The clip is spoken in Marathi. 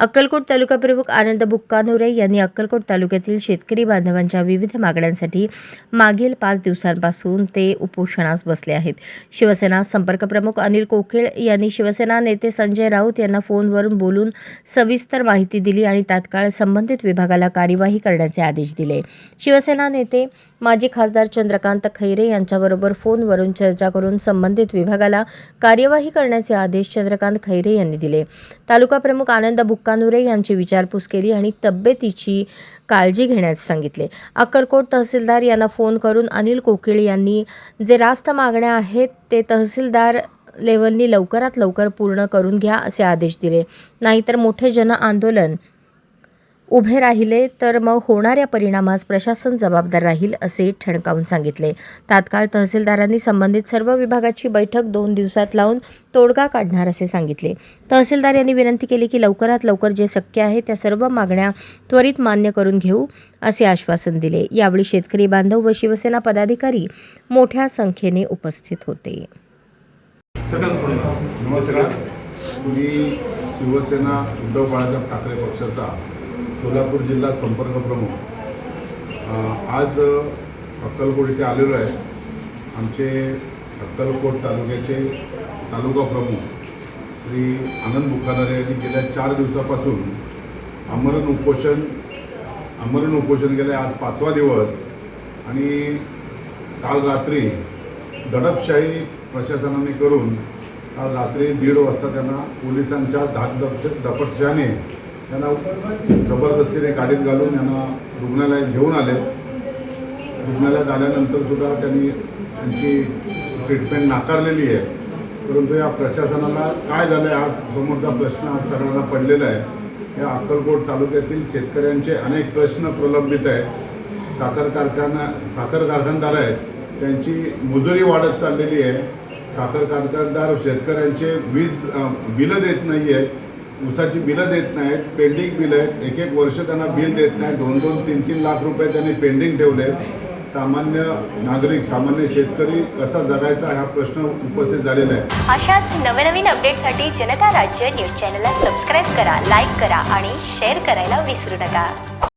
अक्कलकोट तालुका प्रमुख आनंद बुक्कानोरे यांनी अक्कलकोट तालुक्यातील शेतकरी बांधवांच्या विविध मागण्यांसाठी मागील पाच दिवसांपासून ते उपोषणास बसले आहेत. शिवसेना संपर्क प्रमुख अनिल कोकिळ यांनी शिवसेना नेते संजय राऊत यांना फोनवरून बोलून सविस्तर माहिती दिली आणि तात्काळ संबंधित विभागाला कार्यवाही करण्याचे आदेश दिले. शिवसेना नेते माजी खासदार चंद्रकांत खैरे यांच्याबरोबर फोनवरून चर्चा करून संबंधित विभागाला कार्यवाही करण्याचे आदेश चंद्रकांत खैरे यांनी दिले. तालुका प्रमुख आनंद बुक्कानुरे यांची विचारपूस केली आणि तब्येतीची काळजी घेण्यास सांगितले. अक्कलकोट तहसीलदार यांना फोन करून अनिल कोकिळ यांनी जे रास्त मागण्या आहेत ते तहसीलदार लेवलनी लवकरात लवकर पूर्ण करून घ्या असे आदेश दिले. नाहीतर मोठे जन आंदोलन उभे राहिले तर मग होणाऱ्या परिणामास प्रशासन जबाबदार राहील असे ठणकावून सांगितले. तात्काळ तहसीलदारांनी संबंधित सर्व विभागाची बैठक दोन दिवसात लावून तोडगा काढणार असे सांगितले. तहसीलदार यांनी विनंती केली की लवकरात लवकर जे शक्य आहे त्या सर्व मागण्या त्वरित मान्य करून घेऊ असे आश्वासन दिले. यावेळी शेतकरी बांधव व शिवसेना पदाधिकारी मोठ्या संख्येने उपस्थित होते. शिवसेना उद्धव बाळासाहेब ठाकरे पक्षाचा सोलापूर जिल्हा संपर्क प्रमुख. आज अक्कलकोट इथे आलेलो आहे. आमचे अक्कलकोट तालुक्याचे तालुका प्रमुख श्री आनंद बुखानारे यांनी गेल्या चार दिवसापासून आमरण उपोषण आमरण उपोषण गेले आज पाचवा दिवस आणि काल रात्री दडपशाही प्रशासनाने करून काल रात्री दीड वाजता त्यांना पोलिसांच्या धाक दप दपटशाने त्यांना जबरदस्तीने गाडीत घालून यांना रुग्णालयात घेऊन आले. रुग्णालयात आल्यानंतर सुद्धा त्यांनी त्यांची ट्रीटमेंट नाकारलेली आहे. परंतु या प्रशासनाला काय झालं आहे आज समोरचा प्रश्न आज सर्वांना पडलेला आहे. या अक्कलकोट तालुक्यातील शेतकऱ्यांचे अनेक प्रश्न प्रलंबित आहेत. साखर कारखाना साखर कारखानदार आहेत. त्यांची मजुरी वाढत चाललेली आहे. साखर कारखानदार शेतकऱ्यांचे वीज बिलं देत नाही आहेत ऊसाची बिलं देत नाहीत पेंडिंग बिल आहेत. एक एक वर्ष त्यांना बिल देत नाही दोन दोन तीन तीन लाख रुपये त्यांनी पेंडिंग ठेवले आहेत. सामान्य नागरिक सामान्य शेतकरी कसा जगायचा हा प्रश्न उपस्थित झालेला आहे. अशाच नवनवीन अपडेटसाठी जनता राज्य न्यूज चॅनलला सबस्क्राईब करा लाईक करा आणि शेअर करायला विसरू नका.